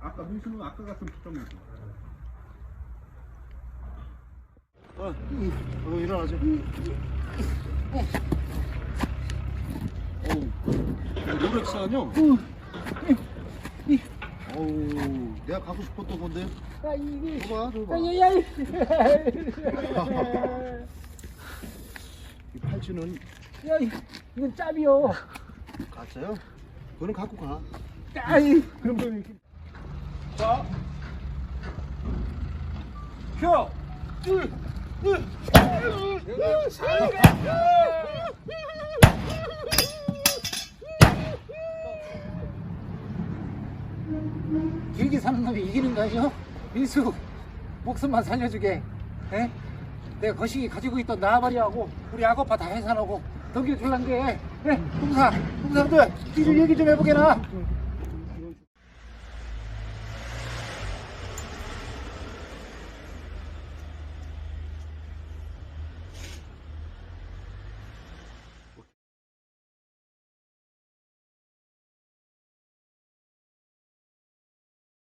아까, 민수는 아까 같은 특정이었어. 어, 어 일어나죠. 어우, 노력사 아니야? 어우, 내가 가고 싶었던 건데. 아 이게 줘봐, 줘봐. 야야야 이 팔찌는 야 이건 짭이요 가짜요? 그거는 갖고 가. 아이 그럼 그럼 이렇게 자. 켜! 길게 사는 놈이 이기는 거 아니요? 민수 목숨만 살려주게 에? 내가 거시기 가지고 있던 나발이하고 우리 아고파 다 해산하고 넘겨줄란 게 에? 동사 동사들 니들 얘기 좀 해보게나